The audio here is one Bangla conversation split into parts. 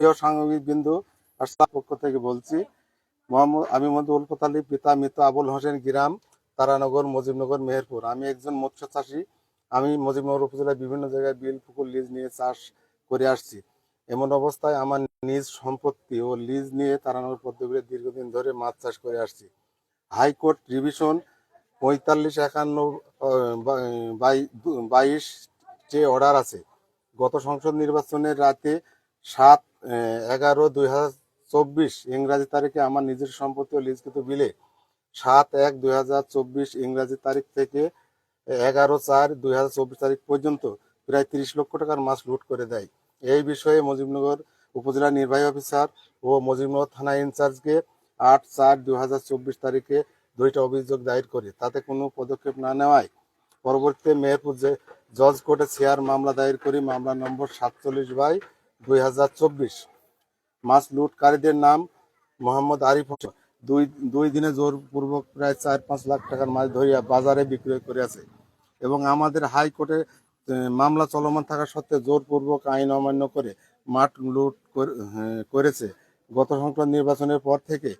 প্রিয় সাংবাদিক বিন্দু আসসালাম পক্ষ থেকে বলছি, মোহাম্মদ আমি মোহাম্মদ উলফত আলী পিতা মৃত আবুল হোসেন গ্রাম, তারানগর, মজিবনগর, মেহেরপুর। আমি একজন মৎস্য চাষী। আমি মজিবনগর উপজেলায় বিভিন্ন জায়গায় বিল, পুকুর, লিজ নিয়ে চাষ করে আসছি। এমন অবস্থায় আমার নিজ সম্পত্তি ও লিজ নিয়ে তারানগর পদ্ধতিতে দীর্ঘদিন ধরে মাছ চাষ করে আসছি। হাইকোর্ট রিভিশন পঁয়তাল্লিশ একান্ন বাইশ, যে অর্ডার আছে, গত সংসদ নির্বাচনের রাতে সাত এগারো দুই হাজার চব্বিশ ইংরাজি তারিখে আমার নিজের সম্পত্তি ও লিজকৃত বিলে সাত এক দুই হাজার চব্বিশ ইংরাজি তারিখ থেকে এগারো চার দুই হাজার চব্বিশ তারিখ পর্যন্ত প্রায় তিরিশ লক্ষ টাকার মাছ লুট করে দেয়। এই বিষয়ে মুজিবনগর উপজেলা নির্বাহী অফিসার ও মুজিবনগর থানা ইনচার্জকে আট চার দুই হাজার চব্বিশ তারিখে দুইটা অভিযোগ দায়ের করে। তাতে কোনো পদক্ষেপ না নেওয়ায় পরবর্তীতে মেহেরপুর জজ কোর্টে শেয়ার মামলা দায়ের করি। মামলা নম্বর সাতচল্লিশ বাই দুই হাজার চব্বিশ। মাছ লুটকারীদের নাম মোহাম্মদ আরিফ হোসেন। দুই দুই দিনে জোরপূর্বক প্রায় চার পাঁচ লাখ টাকার মাছ ধরিয়া বাজারে বিক্রয় করিয়াছে এবং আমাদের হাইকোর্টে মামলা চলমান থাকা সত্ত্বেও জোরপূর্বক আইন অমান্য করে মাঠ লুট করে- করেছে। গত সংসদ নির্বাচনের পর থেকে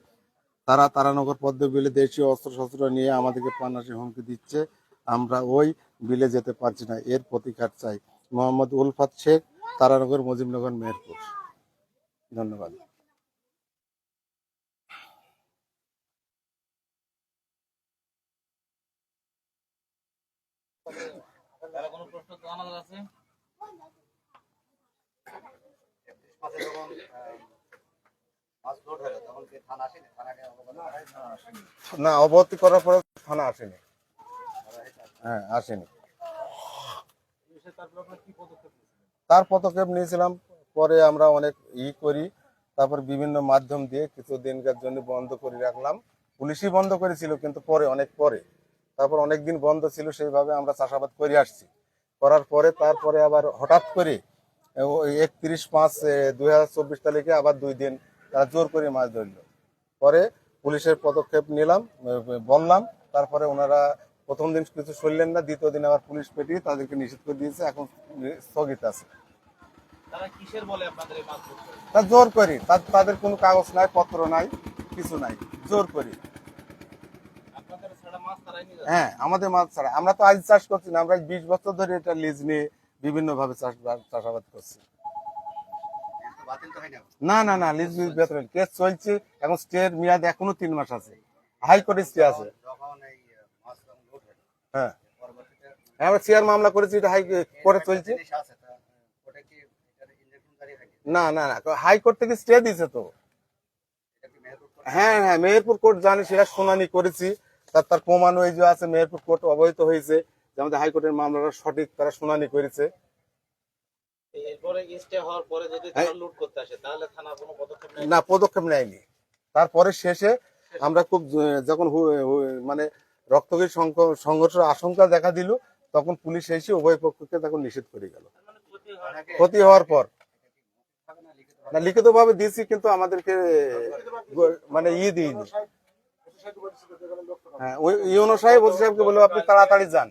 তারা তারানগর পদ্ম বিলে দেশীয় অস্ত্রশস্ত্র নিয়ে আমাদেরকে প্রাণনাশী হুমকি দিচ্ছে। আমরা ওই বিলে যেতে পারছি না, এর প্রতিকার চাই। মোহাম্মদ উলফাত শেখ তারানগর, মুজিবনগর, মেহেরপুর। ধন্যবাদ? না অবগতি করার পরে থানা আসেনি। হ্যাঁ আসেনি। তারপর কি পদক্ষেপ তার পদক্ষেপ নিয়েছিলাম। পরে আমরা অনেক ই করি, তারপর বিভিন্ন মাধ্যম দিয়ে কিছু দিনকার জন্য বন্ধ করে রাখলাম। পুলিশই বন্ধ করেছিল, কিন্তু পরে, অনেক পরে। তারপর অনেক দিন বন্ধ ছিল, সেইভাবে আমরা চাষাবাদ করে আসছি। করার পরে, তারপরে আবার হঠাৎ করে একত্রিশ পাঁচ দুই হাজার চব্বিশ তারিখে আবার দুই দিন তারা জোর করে মাছ ধরলো। পরে পুলিশের পদক্ষেপ নিলাম বললাম, তারপরে ওনারা প্রথম দিন কিছু শুনলেন না দ্বিতীয় দিন আবার পুলিশ পেটিয়ে তাদেরকে নিষেধ করে দিয়েছে এখন স্থগিত আছে। তারা কিসের বলে আপনাদের এই মাছ ধরতে তা জোর করি তাদের কোনো কাগজ নাই পত্র নাই কিছু নাই জোর করি। হ্যাঁ আমাদের মাছ ছাড়া। আমরা তো আজ চাষ করছি না আমরা বিশ বছর ধরে এটা লিজ নিয়ে বিভিন্ন ভাবে চাষ চাষাবাদ করছি। না? না না লিজ বেতন কেস চলছে এখন স্টের মেয়াদ এখনও তিন মাস আছে। হাইকোর্টে স্টে আছে যখন এই আহ, মাছ যখন লোড হলো হ্যাঁ। হ্যাঁ, আমরা চেয়ার মামলা করেছি এটা হাই কোর্টে চলছে। না না না হাইকোর্ট থেকে স্টে দিয়েছে তো? হ্যাঁ হ্যাঁ মেহেরপুর কোর্ট জানি সেটা শুনানি করেছি। তার তার প্রমাণ ওই যে আছে মেহেরপুর কোর্ট অবহিত হয়েছে যে আমাদের হাইকোর্টের মামলাটা সঠিক তারা শুনানি করেছে। পদক্ষেপ না পদক্ষেপ নেয়নি। তারপরে শেষে আমরা খুব যখন মানে রক্তগীর সংঘর্ষের আশঙ্কা দেখা দিল তখন পুলিশ এসে উভয় পক্ষকে তখন নিষেধ করে গেল। ক্ষতি হওয়ার পর। না, লিখিত ভাবে। দিয়েছি কিন্তু আমাদেরকে মানে ইয়ে দিইনি। হ্যাঁ ওই ইউনো সাহেব সাহেবকে আপনি তাড়াতাড়ি যান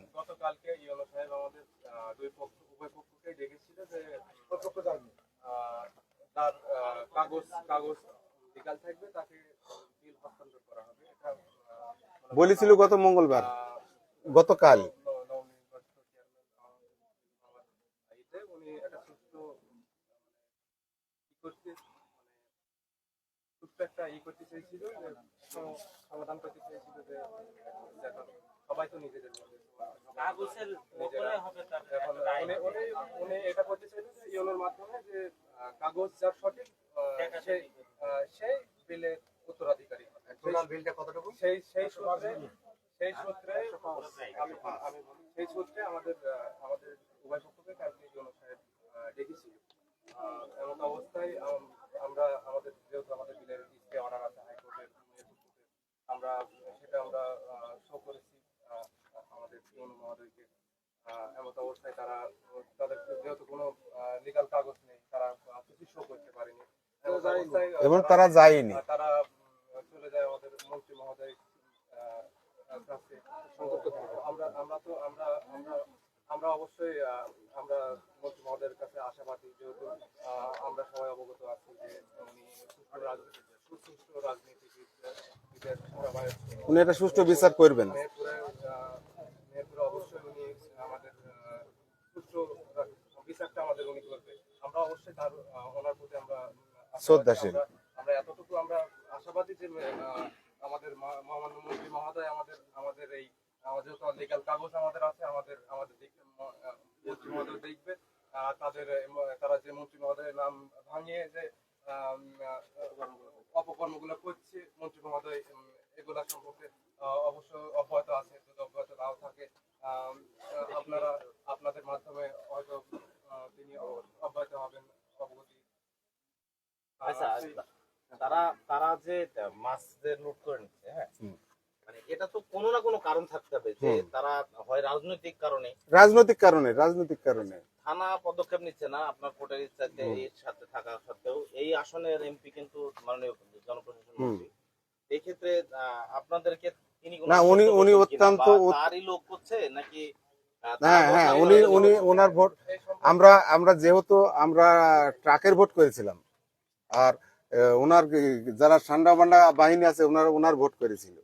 বিল হস্তান্তর করা হবে এটা আহ, বলেছিল গত মঙ্গলবার, গতকাল। সমাধান করতে চেয়েছিল যে সবাই তো নিজেদের উনি এটা করতে যে ইউনোর মাধ্যমে যে কাগজ যার সঠিক আহ, দেখা সেই আহ, সেই বিলের উত্তরাধিকারী হবে। টোটাল বিলটা কতটুকু সেই সেই সূত্রে আমি সেই সূত্রে আমাদের আমাদের উভয় পক্ষকে কালকে ইউনো সাহেব আহ, এমন অবস্থায় আমরা আমাদের যেহেতু আমাদের বিলের স্টে অর্ডার আছে হাইকোর্টের আমরা সেটা আমরা শো করেছি আমাদের ইউনো মহোদয়কে। এমত অবস্থায় তারা তাদের যেহেতু কোনো লিগাল কাগজ নেই তারা কিছু শো করতে পারেনি। এবং তারা যায়নি আহ, তারা উম, চলে যায় আমাদের মন্ত্রী মহোদয় আহ, কাছে সংযুক্ত থাকে। আমরা আমরা তো আমরা আমরা আমরা অবশ্যই আমরা মন্ত্রী মহোদয়ের কাছে আশাবাদী যেহেতু আমরা সবাই অবগত আছি যে উনি সুষ্ঠু রাজনীতি সুষ্ঠু রাজনীতিবিদের উনি এটা সুষ্ঠু বিচার করবেন মেহেরপুরে অবশ্যই উনি আমাদের আহ, সুষ্ঠু বিচারটা আমাদের উনি করবে আমরা অবশ্যই তার ওনার প্রতি আমরা শ্রদ্ধাশীল। আমরা- এতটুকু আমরা আশাবাদী যে আমাদের মহামান্য মন্ত্রী মহোদয়, আমাদের আমাদের এই, আমাদের লিগাল কাগজ আমাদের আছে, আমাদের আমাদের মন্ত্রী মহোদয় দেখবে। তাদের তারা যে মন্ত্রী মহোদয়ের নাম ভাঙিয়ে যে অপকর্মগুলো করছে, মন্ত্রী মহোদয় এগুলা সম্পর্কে অবশ্য অব্যাহত আছে, যদি অব্যাহত নাও থাকে আপনারা, আপনাদের মাধ্যমে হয়তো তিনি অব্যাহত হবেন, অবগতি। আচ্ছা সেই- তারা তারা যে মাছ যে লুট করে নিচ্ছে হ্যাঁ? মানে এটা তো কোনো না কোনো কারণ থাকতে হবে যে তারা হয় রাজনৈতিক কারণে। রাজনৈতিক কারণে রাজনৈতিক কারণে। থানা পদক্ষেপ নিচ্ছে না আপনার কোর্টের ইচ্ছাতে এর সাথে থাকা সত্ত্বেও এই আসনের এমপি কিন্তু মাননীয় জনপ্রশাসন মন্ত্রী। এই ক্ষেত্রে আপনাদেরকে তিনি না, উনি- উনি অত্যন্ত তারই লোক করছে নাকি হ্যাঁ হ্যাঁ উনি উনি ওনার ভোট আমরা আমরা যেহেতু আমরা ট্রাকের ভোট করেছিলাম আর ওনার যারা ঠান্ডা বান্ডা বাহিনী আছে ওনার ওনার ভোট করেছিল।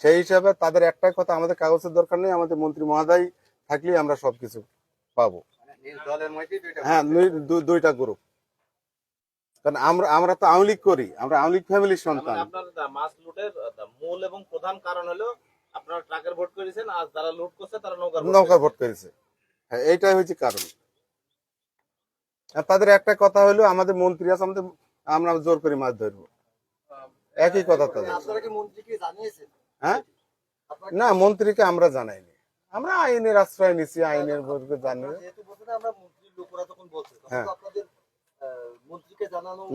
সেই হিসাবে তাদের একটাই কথা আমাদের কাগজের দরকার নেই আমাদের মন্ত্রী মহোদয় থাকলেই আমরা সবকিছু পাবো। হ্যাঁ দুইটা গ্রুপ কারণ আমরা আমরা তো আওয়ামী লীগ করি আমরা আওয়ামী লীগ ফ্যামিলির মানে সন্তান। আপনার মাছ লুটের মূল এবং প্রধান কারণ হলো আপনারা ট্রাকের ভোট করেছেন আর যারা লুট করছে তারা নৌকার ভোট নৌকার করেছে। ভোট করেছে। হ্যাঁ এইটাই হচ্ছে কারণ। তাদের একটা কথা হলো আমাদের মন্ত্রী আছে আমাদের আমরা জোর করে মাছ ধরবো। একই কথা তাদের হ্যাঁ? না মন্ত্রীকে আমরা জানাইনি। আমরা আইনের আশ্রয় নিছি আইনের জানি হ্যাঁ।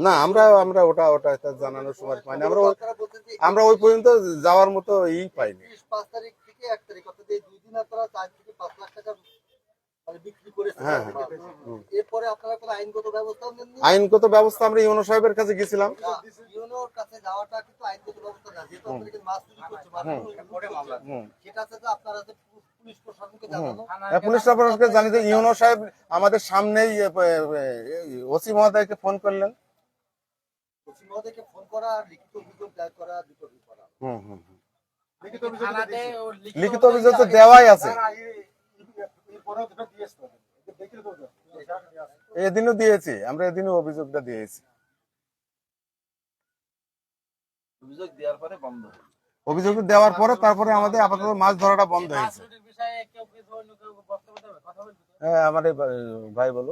না আমরা আমরা ওটা ওটা এটা জানানোর সময় পাইনি। আমরা আমরা ওই পর্যন্ত যাওয়ার মতো ই পাইনি। পাঁচ তারিখ থেকে এক তারিখ অর্থাৎ এই দুই দিন আপনারা চার থেকে পাঁচ লাখ টাকা আইনগত ব্যবস্থা আইনগত ব্যবস্থা আমরা ইউনো সাহেবের কাছে গেছিলাম। পুলিশ- প্রশাসনকে হ্যাঁ, জানি যে ইউনো সাহেব আমাদের সামনেই ওসি মহোদয়কে ফোন করলেন। ওসি মহোদয়কে ফোন করা লিখিত অভিযোগ দায়ের করা দুটো করা। হুম হুম হুম। লিখিত অভিযোগ লিখিত অভিযোগ তো দেওয়াই আছে। এদিনও দিয়েছি আমরা এদিনও অভিযোগটা দিয়েছি। অভিযোগ দেওয়ার পরে বন্ধ। অভিযোগ দেওয়ার পরে তারপরে আমাদের আপাতত মাছ ধরাটা বন্ধ হয়েছে। হ্যাঁ আমার ভাই- বলো।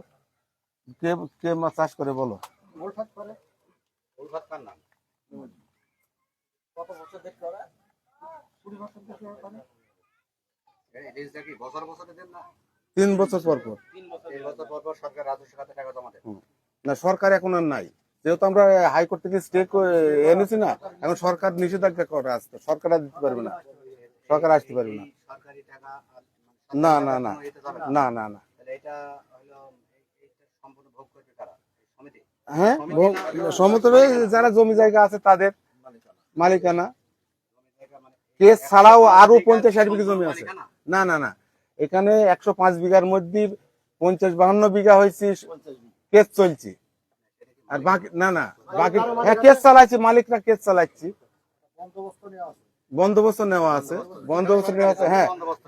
কে কে মাছ চাষ করে বলো? উলফাত করে। উলফাত কার নাম? কত বছর দেখতে হবে? কুড়ি বছর দেখতে হবে এই লিস্টটা কি বছর বছরে দেন না? তিন বছর পর পর। তিন বছর পর পর সরকার রাজস্ব খাতে টাকা জমা দেয়। না সরকার এখন আর নাই। যেহেতু আমরা হাইকোর্ট থেকে স্টে এনেছি না এখন সরকার নিষেধাজ্ঞা করে আসতে সরকার আর দিতে পারবে না। সরকার আসতে পারবে না। আর না না না। না। না না সমিতি? হ্যাঁ সমতলে যারা জমি জায়গা আছে তাদের মালিকানা। মানে কেস ছাড়াও আরও পঞ্চাশ ষাট বিঘা জমি আছে? না না না। এখানে একশো পাঁচ বিঘার মধ্যে পঞ্চাশ বাহান্ন বিঘা হয়েছে কেস চলছে। আর বাকি না না বাকি হ্যাঁ কেস চালাইছি মালিকরা কেস চালাচ্ছি বন্দোবস্ত নেওয়া আছে বন্দোবস্ত নেওয়া আছে হ্যাঁ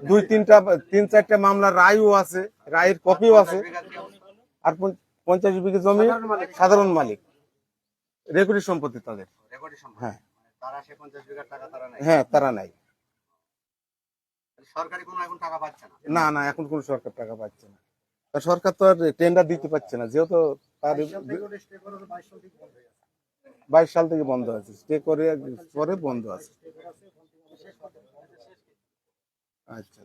দুই তিনটা তিন চারটা মামলা রায়ও আছে রায়ের কপিও আছে। আর পঞ্চাশ বিঘা জমি সাধারণ মালিক রেকর্ডের সম্পত্তি তাদের। হ্যাঁ। মানে হ্যাঁ তারা নাই সরকারি কোনো এখন টাকা পাচ্ছে না। না না এখন কোন সরকার টাকা পাচ্ছে না। সরকার তো আর টেন্ডার দিতে পারছে না যেহেতু তার বাইশ সাল থেকে বন্ধ আছে স্টে করে পরে বন্ধ আছে। আচ্ছা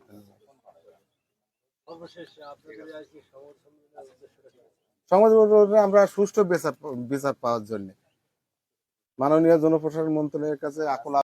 সমাজ আমরা সুষ্ঠু বিচার বিচার পাওয়ার জন্য। মাননীয় জনপ্রশাসন মন্ত্রণালয়ের কাছে আকুল